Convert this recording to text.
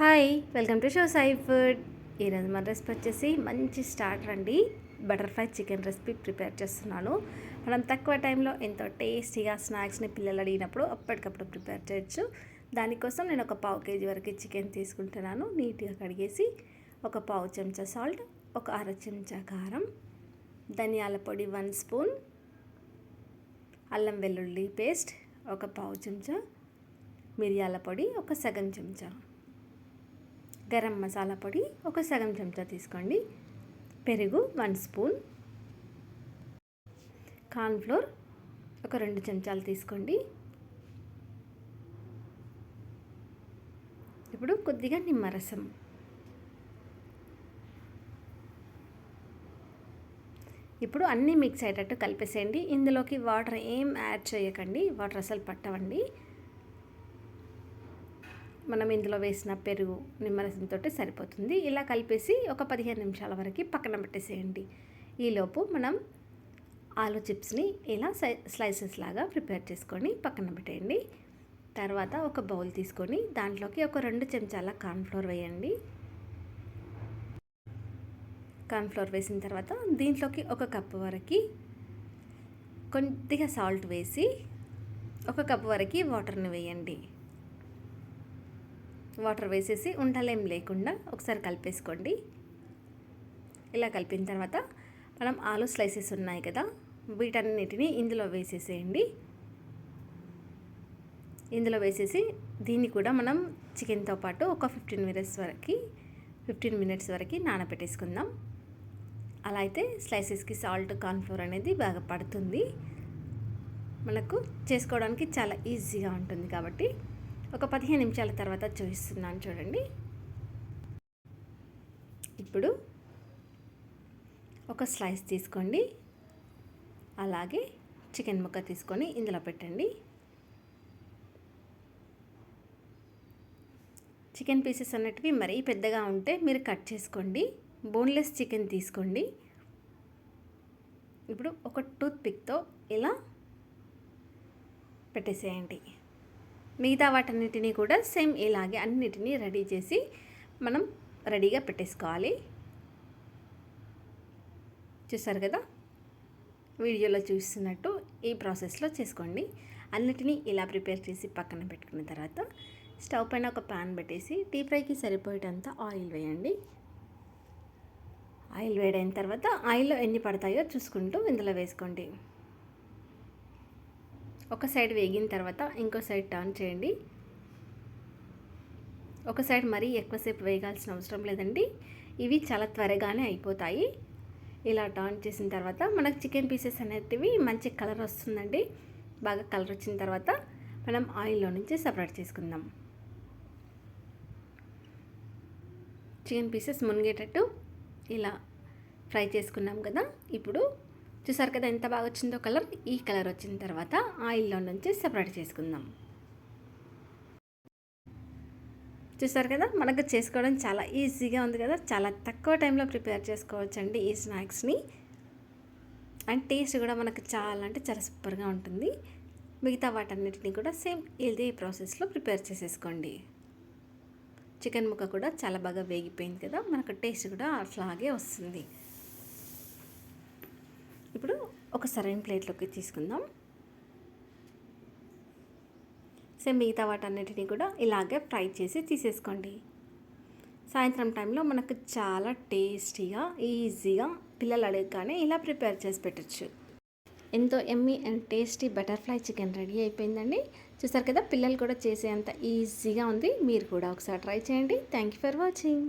Hi welcome to show Sai food. ఈరోజు మన recipe వచ్చేసి మంచి స్టార్టర్ అండి. బటర్ఫ్లై చికెన్ రెసిపీ ప్రిపేర్ చేస్తున్నాను. మనం తక్కువ టైంలో ఎంతో టేస్టీగా స్నాక్స్ని పిల్లలు అడిగినప్పుడు అప్పటికప్పుడు ప్రిపేర్ చేయొచ్చు. దానికోసం నేను ఒక పావు కేజీ వరకు చికెన్ తీసుకుంటున్నాను. నీట్గా కడిగేసి ఒక పావు చెంచా సాల్ట్ ఒక అర చెంచా కారం ధనియాల పొడి వన్ స్పూన్ అల్లం వెల్లుల్లి పేస్ట్ ఒక పావు చెంచా మిరియాల పొడి ఒక సగం చెంచా. గరం మసాలా పొడి ఒక సగం చెంచా తీసుకోండి. పెరుగు వన్ స్పూన్. కార్న్ఫ్లోర్ ఒక రెండు చెంచాలు తీసుకోండి. ఇప్పుడు కొద్దిగా నిమ్మరసం. ఇప్పుడు అన్నీ మిక్స్ అయ్యేటట్టు కలిపేసేయండి. ఇందులోకి వాటర్ ఏం యాడ్ చేయకండి. వాటర్ అసలు పట్టవండి. మనం ఇందులో వేసిన పెరుగు నిమ్మరసంతో సరిపోతుంది. ఇలా కలిపేసి ఒక పదిహేను నిమిషాల వరకు పక్కన పెట్టేసేయండి. ఈలోపు మనం ఆలు చిప్స్ని ఇలా స్లైసెస్ లాగా ప్రిపేర్ చేసుకొని పక్కన పెట్టేయండి. తర్వాత ఒక బౌల్ తీసుకొని దాంట్లోకి ఒక రెండు చెంచాల కార్న్ఫ్లోర్ వేయండి. కార్న్ఫ్లోర్ వేసిన తర్వాత దీంట్లోకి ఒక కప్పు వరకు కొద్దిగా సాల్ట్ వేసి ఒక కప్పు వరకు వాటర్ని వేయండి. వాటర్ వేసేసి ఉండలేం లేకుండా ఒకసారి కలిపేసుకోండి. ఇలా కలిపిన తర్వాత మనం ఆలు స్లైసెస్ ఉన్నాయి కదా వీటన్నిటిని ఇందులో వేసేసేయండి. ఇందులో వేసేసి దీన్ని కూడా మనం చికెన్తో పాటు ఒక ఫిఫ్టీన్ మినిట్స్ వరకు ఫిఫ్టీన్ మినిట్స్ వరకు నానబెట్టేసుకుందాం. అలా అయితే స్లైసెస్కి సాల్ట్ కార్న్ఫ్లోర్ అనేది బాగా పడుతుంది. మనకు చేసుకోవడానికి చాలా ఈజీగా ఉంటుంది కాబట్టి ఒక పదిహేను నిమిషాల తర్వాత చూపిస్తున్నాను చూడండి. ఇప్పుడు ఒక స్లైస్ తీసుకోండి. అలాగే చికెన్ ముక్క తీసుకొని ఇందులో పెట్టండి. చికెన్ పీసెస్ అన్నటివి మరీ పెద్దగా ఉంటే మీరు కట్ చేసుకోండి. బోన్లెస్ చికెన్ తీసుకోండి. ఇప్పుడు ఒక టూత్ పిక్తో ఇలా పెట్టేసేయండి. మిగతా వాటన్నిటిని కూడా సేమ్ ఇలాగే అన్నిటినీ రెడీ చేసి మనం రెడీగా పెట్టేసుకోవాలి. చూసారు కదా? వీడియోలో చూస్తున్నట్టు ఈ ప్రాసెస్లో చేసుకోండి. అన్నిటినీ ఇలా ప్రిపేర్ చేసి పక్కన పెట్టుకున్న తర్వాత స్టవ్ పైన ఒక ప్యాన్ పెట్టేసి టీ ఫ్రైకి సరిపోయేటంత ఆయిల్ వేయండి. ఆయిల్ వేడైన తర్వాత ఆయిల్లో ఎన్ని పడతాయో చూసుకుంటూ ఇందులో వేసుకోండి. ఒక సైడ్ వేగిన తర్వాత ఇంకో సైడ్ టర్న్ చేయండి. ఒక సైడ్ మరీ ఎక్కువసేపు వేగాల్సిన అవసరం లేదండి. ఇవి చాలా త్వరగానే అయిపోతాయి. ఇలా టర్న్ చేసిన తర్వాత మనకు చికెన్ పీసెస్ అనేటివి మంచి కలర్ వస్తుందండి. బాగా కలర్ వచ్చిన తర్వాత మనం ఆయిల్లో నుంచి సపరేట్ చేసుకుందాం. చికెన్ పీసెస్ మునిగేటట్టు ఇలా ఫ్రై చేసుకున్నాం కదా. ఇప్పుడు చూసారు కదా ఎంత బాగా వచ్చిందో కలర్? ఈ కలర్ వచ్చిన తర్వాత ఆయిల్లో నుంచి సెపరేట్ చేసుకుందాం. చూసారు కదా? మనకు చేసుకోవడం చాలా ఈజీగా ఉంది కదా? చాలా తక్కువ టైంలో ప్రిపేర్ చేసుకోవచ్చండి ఈ స్నాక్స్ని. అండ్ టేస్ట్ కూడా మనకు చాలా అంటే చాలా సూపర్గా ఉంటుంది. మిగతా వాటన్నిటిని కూడా సేమ్ ఇదే ప్రాసెస్లో ప్రిపేర్ చేసేసుకోండి. చికెన్ ముక్క కూడా చాలా బాగా వేగిపోయింది కదా? మనకు టేస్ట్ కూడా అట్లాగే వస్తుంది. ఒక సరైన ప్లేట్లోకి తీసుకుందాం. సో మిగతా వాటన్నిటిని కూడా ఇలాగే ఫ్రై చేసి తీసేసుకోండి. సాయంత్రం టైంలో మనకు చాలా టేస్టీగా ఈజీగా పిల్లలు అడగగానే ఇలా ప్రిపేర్ చేసి పెట్టచ్చు. ఎంతో yummy and tasty butterfly chicken ready అయిపోయిందండి. చూసారు కదా పిల్లలు కూడా చేసేంత ఈజీగా ఉంది. మీరు కూడా ఒకసారి ట్రై చేయండి. Thank you for watching.